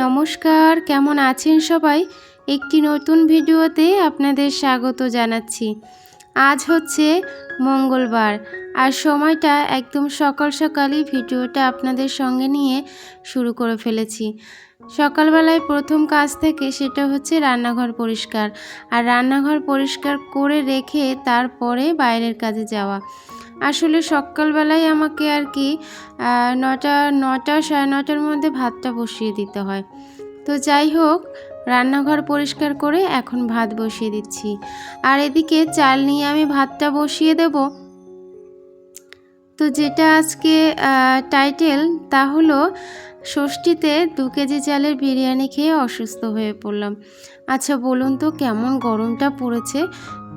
নমস্কার, কেমন আছেন সবাই? একটি নতুন ভিডিওতে আপনাদের স্বাগত জানাচ্ছি। আজ হচ্ছে মঙ্গলবার আর সময়টা একদম সকাল সকালই ভিডিওটা আপনাদের সঙ্গে নিয়ে শুরু করে ফেলেছি। সকালবেলায় প্রথম কাজ থেকে সেটা হচ্ছে রান্নাঘর পরিষ্কার। আর রান্নাঘর পরিষ্কার করে রেখে তারপরে বাইরের কাজে যাওয়া। আসলে সকালবেলায় আমাকে আর কি নটা নটা সাড়ে নটার মধ্যে ভাতটা বসিয়ে দিতে হয়। তো যাই হোক, রান্নাঘর পরিষ্কার করে এখন ভাত বসিয়ে দিচ্ছি। আর এদিকে চাল নিয়ে আমি ভাতটা বসিয়ে দেব। তো যেটা আজকে টাইটেল তা হলো, ষষ্ঠীতে দু কেজি চালের বিরিয়ানি খেয়ে অসুস্থ হয়ে পড়লাম। আচ্ছা বলুন তো, কেমন গরমটা পড়েছে?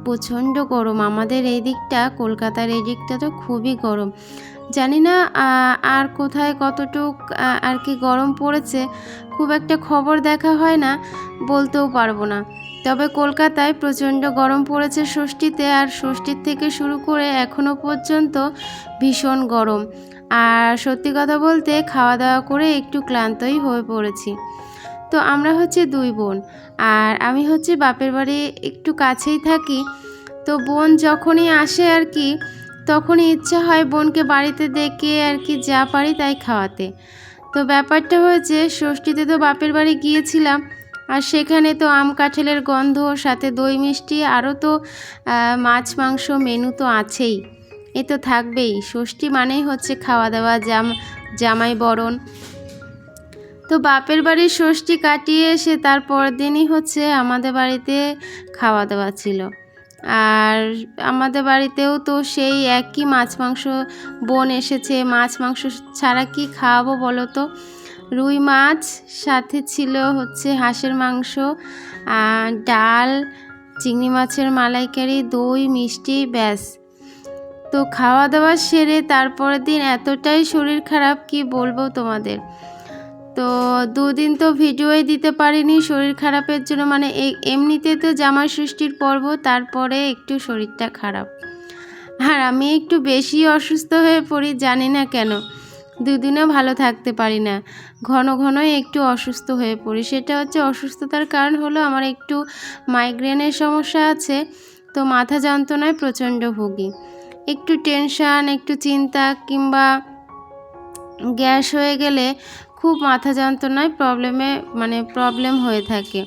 প্রচণ্ড গরম। আমাদের এই দিকটা, কলকাতার এই দিকটা তো খুবই গরম। জানি না আর কোথায় কতটুক আর কি গরম পড়েছে, খুব একটা খবর দেখা হয় না, বলতেও পারব না। তবে কলকাতায় প্রচণ্ড গরম পড়েছে ষষ্ঠীতে, আর ষষ্ঠীর থেকে শুরু করে এখনও পর্যন্ত ভীষণ গরম। আর সত্যি কথা বলতে খাওয়া দাওয়া করে একটু ক্লান্তই হয়ে পড়েছি। তো আমরা হচ্ছে দুই বোন। আর আমি হচ্ছে বাপের বাড়ি একটু কাছেই থাকি। তো বোন যখনই আসে আর কি, তখনই ইচ্ছা হয় বোনকে বাড়িতে দেখে আর কি যা পারি তাই খাওয়াতে। তো ব্যাপারটা হয়েছে, ষষ্ঠীতে তো বাপের বাড়ি গিয়েছিলাম, আর সেখানে তো আম কাঁঠালের গন্ধ, সাথে দই মিষ্টি, আরও তো মাছ, মাংস, মেনু তো আছেই। এ তো থাকবেই। ষষ্ঠী মানেই হচ্ছে খাওয়া দাওয়া, জাম, জামাই বরণ। তো বাপের বাড়ির ষষ্ঠী কাটিয়ে এসে তার পরের দিনই হচ্ছে আমাদের বাড়িতে খাওয়া দাওয়া ছিল। আর আমাদের বাড়িতেও তো সেই একই মাছ মাংস বোন এসেছে। মাছ মাংস ছাড়া কি খাওয়াবো বলো তো? রুই মাছ, সাথে ছিল হচ্ছে হাঁসের মাংস, আর ডাল, চিংড়ি মাছের মালাইকারি, দই, মিষ্টি, ব্যাস। তো খাওয়া দাওয়া সেরে তারপরের দিন এতটাই শরীর খারাপ কি বলব তোমাদের? দুদিন তো ভিডিওই দিতে পারিনি। শরীর খারাপের জন্য মানে এমনিতে তো জামাই সৃষ্টির পর্ব, তারপরে একটু শরীরটা খারাপ। আর আমি একটু বেশি অসুস্থ হয়ে পড়ি, জানি না কেন। দুদিনও ভালো থাকতে পারি না। ঘন ঘনই একটু অসুস্থ হয়ে পড়ি। সেটা হচ্ছে অসুস্থতার কারণ হলো আমার একটু মাইগ্রেনের সমস্যা আছে, তো মাথা যন্ত্রণায় প্রচণ্ড ভুগি। একটু টেনশান, একটু চিন্তা, কিংবা গ্যাস হয়ে গেলে খুব মাথা যন্ত্রণায় প্রবলেমে মানে প্রবলেম হয়ে থাকে।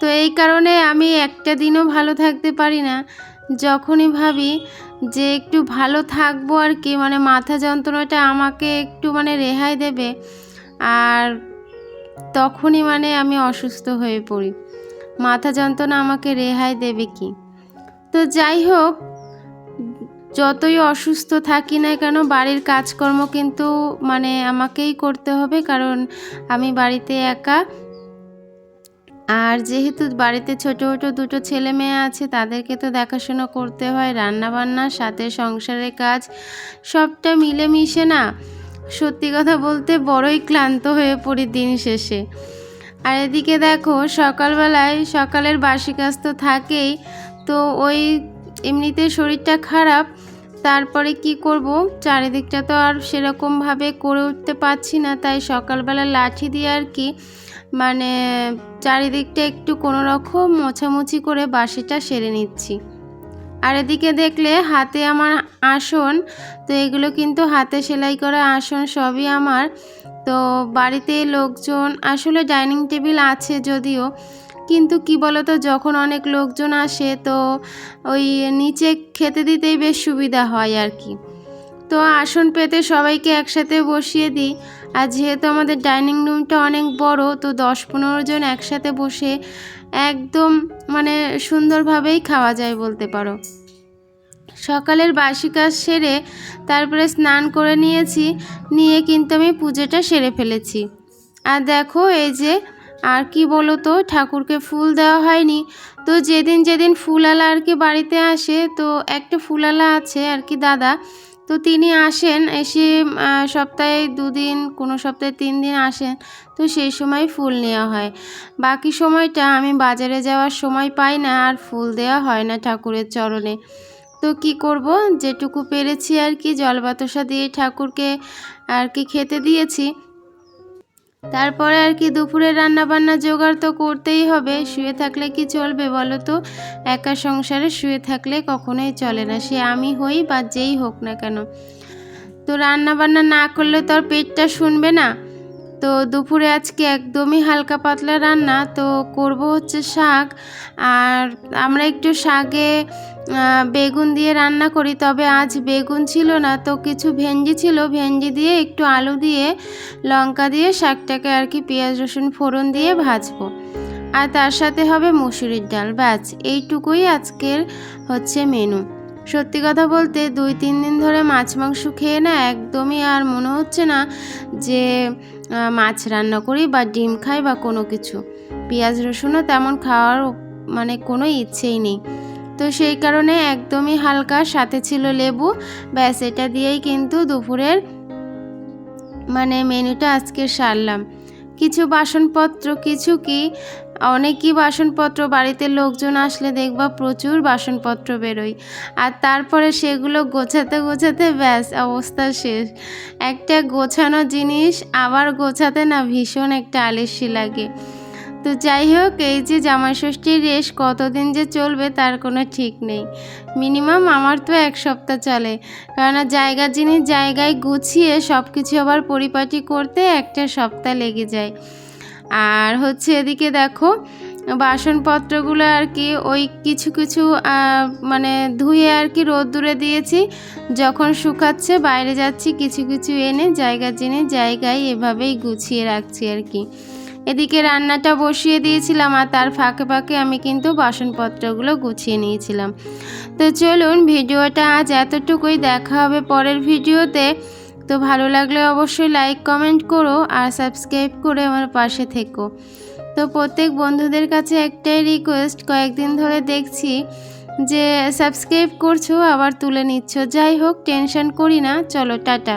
তো এই কারণে আমি একটা দিনও ভালো থাকতে পারি না। যখনই ভাবি যে একটু ভালো থাকব আর কি মানে মাথা যন্ত্রণাটা আমাকে একটু মানে রেহাই দেবে, আর তখনই মানে আমি অসুস্থ হয়ে পড়ি। মাথা যন্ত্রণা আমাকে রেহাই দেবে কি? তো যাই হোক যতই অসুস্থ থাকি না কেন, বাড়ির কাজকর্ম কিন্তু মানে আমাকেই করতে হবে, কারণ আমি বাড়িতে একা। আর যেহেতু বাড়িতে ছোট ছোট দুটো ছেলে মেয়ে আছে, তাদেরকে তো দেখাশোনা করতে হয় রান্না বান্না সাথে সংসারের কাজ, সবটা মিলেমিশে না। সত্যি কথা বলতে বড়ই ক্লান্ত হয়ে পড়ি দিন শেষে। আর এদিকে দেখো, সকালবেলায় সকালের বাসি কাজ তো থাকেই, তো ওই এমনিতে শরীরটা খারাপ, তারপরে কি করব? চারিদিকটা তো আর সেরকমভাবে করে উঠতে পারছি না, তাই সকালবেলা লাঠি দিয়ে আর কি মানে চারিদিকটা একটু কোনো রকম মোছামুছি করে বাসিটা সেরে নিচ্ছি। আর এদিকে দেখলে হাতে আমার আসন, তো এগুলো কিন্তু হাতে সেলাই করা আসন সবই আমার। তো বাড়িতে লোকজন, আসলে ডাইনিং টেবিল আছে যদিও কিন্তু কি বলতো, যখন অনেক লোকজন আসে তো ওই নিচে খেতে দিতেই বেশ সুবিধা হয় আর কি। তো আসন পেতে সবাইকে একসাথে বসিয়ে দিই। আর যেহেতু আমাদের ডাইনিং রুমটা অনেক বড়, তো দশ পনেরো জন একসাথে বসে একদম মানে সুন্দরভাবেই খাওয়া যায় বলতে পারো। সকালের বাসি কাজ সেরে তারপরে স্নান করে নিয়েছি, নিয়ে কিন্তু আমি পুজোটা সেরে ফেলেছি। আর দেখো, এই যে আর কি বলো তো, ঠাকুরকে ফুল দেওয়া হয়নি। তো যেদিন যেদিন ফুলালা আর কি বাড়িতে আসে, তো একটা ফুলালা আছে আর কি দাদা। তো তিনি আসেন, এসে সপ্তাহে দুদিন, কোনো সপ্তাহে তিন দিন আসেন। তো সেই সময় ফুল নেওয়া হয়। বাকি সময়টা আমি বাজারে যাওয়ার সময় পাই না, আর ফুল দেওয়া হয় না ঠাকুরের চরণে। তো কি করব? যেটুকু পেরেছি আর কি জল বাতাসা দিয়ে ঠাকুরকে আর কি খেতে দিয়েছি। তারপরে আর কি দুপুরে রান্নাবান্না জোগাড় তো করতেই হবে। শুয়ে থাকলে কি চলবে বলো তো? একা সংসারে শুয়ে থাকলে কখনোই চলে না। সে আমি হই বা যেই হোক না কেন। তো রান্নাবান্না না করলে তো আর পেটটা শুনবে না। তো দুপুরে আজকে একদমই হালকা পাতলা রান্না, তো করব হচ্ছে শাক। আর আমরা একটু শাকে বেগুন দিয়ে রান্না করি, তবে আজ বেগুন ছিল না, তো কিছু ভেন্ডি ছিল। ভেন্ডি দিয়ে একটু আলু দিয়ে, লঙ্কা দিয়ে, শাকটাকে আর কি পেঁয়াজ, রসুন, ফোড়ন দিয়ে ভাজবো। আর তার সাথে হবে মুসুরির ডাল ব্যাচ এইটুকুই আজকের হচ্ছে মেনু। সত্যি কথা বলতে দুই, তিন দিন ধরে মাছ, মাংস খেয়ে না একদমই আর মনে হচ্ছে না যে মাছ রান্না করি বা ডিম খাই বা কোনো কিছু। পেঁয়াজ রসুনও তেমন খাওয়ার মানে কোনো ইচ্ছেই নেই। তো সেই কারণে একদমই হালকা, সাথে ছিল লেবু। ব্যাস, এটা দিয়েই কিন্তু দুপুরের মানে মেনুটা আজকে সারলাম। কিছু বাসনপত্র, কিছু কি? অনেকই বাসনপত্র, বাড়িতে লোকজন আসলে দেখবা প্রচুর বাসনপত্র বেরোয়। আর তারপরে সেগুলো গোছাতে গোছাতে ব্যাস, অবস্থা শেষ। একটা গোছানো জিনিস আবার গোছাতে না ভীষণ একটা আলস্যি লাগে। তো যাই হোক, এই যে জামাই ষষ্ঠীর রেশ কতদিন যে চলবে তার কোনো ঠিক নেই। মিনিমাম আমার তো এক সপ্তাহ চলে। কেননা জায়গার জিনিস জায়গায় গুছিয়ে সব কিছু আবার পরিপাটি করতে একটা সপ্তাহ লেগে যায়। আর হচ্ছে এদিকে দেখো, বাসনপত্রগুলো আর কি ওই কিছু কিছু মানে ধুয়ে আর কি রোদ্দুরে দিয়েছি। যখন শুকাচ্ছে বাইরে যাচ্ছি, কিছু কিছু এনে জায়গার জিনিস জায়গায় এভাবেই গুছিয়ে রাখছি আর কি। এদিকে রান্নাটা বসিয়ে দিয়েছিলাম আর তার ফাঁকে ফাঁকে আমি কিন্তু বাসনপত্রগুলো গুছিয়ে নিয়েছিলাম। তো চলুন, ভিডিওটা আজ এতটুকুই। দেখা হবে পরের ভিডিওতে। তো ভালো লাগলে অবশ্যই লাইক কমেন্ট করো আর সাবস্ক্রাইব করে আমার পাশে থেকো। তো প্রত্যেক বন্ধুদের কাছে একটাই রিকোয়েস্ট কয়েকদিন ধরে দেখছি যে সাবস্ক্রাইব করছ, আবার তুলে নিচ্ছ। যাই হোক টেনশন করি না। চলো, টাটা।